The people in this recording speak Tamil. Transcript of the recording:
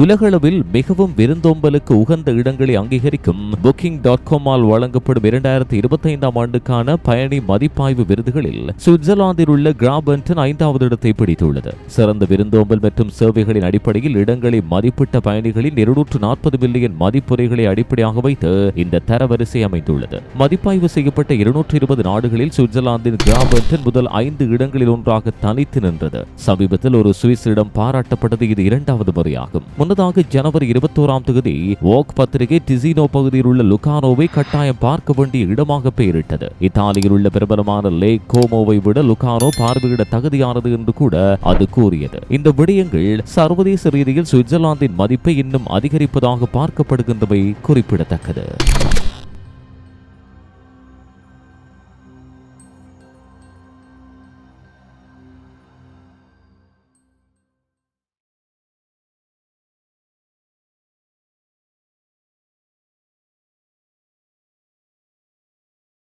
உலகளவில் மிகவும் விருந்தோம்பலுக்கு உகந்த இடங்களை அங்கீகரிக்கும் புக்கிங் டாட் காமால் வழங்கப்படும் இரண்டாயிரத்தி இருபத்தி ஐந்தாம் ஆண்டுக்கான பயணி மதிப்பாய்வு விருதுகளில் சுவிட்சர்லாந்தில் உள்ள கிராபன்டன் ஐந்தாவது இடத்தை பிடித்துள்ளது. சிறந்த விருந்தோம்பல் மற்றும் சேவைகளின் அடிப்படையில் இடங்களை மதிப்பிட்ட பயணிகளின் இருநூற்று நாற்பது மில்லியன் மதிப்புரைகளை அடிப்படையாக வைத்து இந்த தரவரிசை அமைந்துள்ளது. மதிப்பாய்வு செய்யப்பட்ட இருநூற்று இருபது நாடுகளில் சுவிட்சர்லாந்தின் கிராபன்டன் முதல் ஐந்து இடங்களில் ஒன்றாக தனித்து நின்றது. சமீபத்தில் ஒரு சுவிஸ் இடம் பாராட்டப்பட்டது. இது இரண்டாவது முறையாகும். முன்னதாக ஜனவரி இருபத்தோராம் தேதி ஓக் பத்திரிகை டிசினோ பகுதியில் உள்ள லுகானோவை கட்டாயம் பார்க்க வேண்டிய இடமாக பெயரிட்டது. இத்தாலியில் உள்ள பிரபலமான லே கோமோவை விட லுகானோ பார்வையிட தகுதியானது என்று கூட அது கூறியது. இந்த விடயங்கள் சர்வதேச ரீதியில் சுவிட்சர்லாந்தின் மதிப்பை இன்னும் அதிகரிப்பதாக பார்க்கப்படுகின்றவை குறிப்பிடத்தக்கது.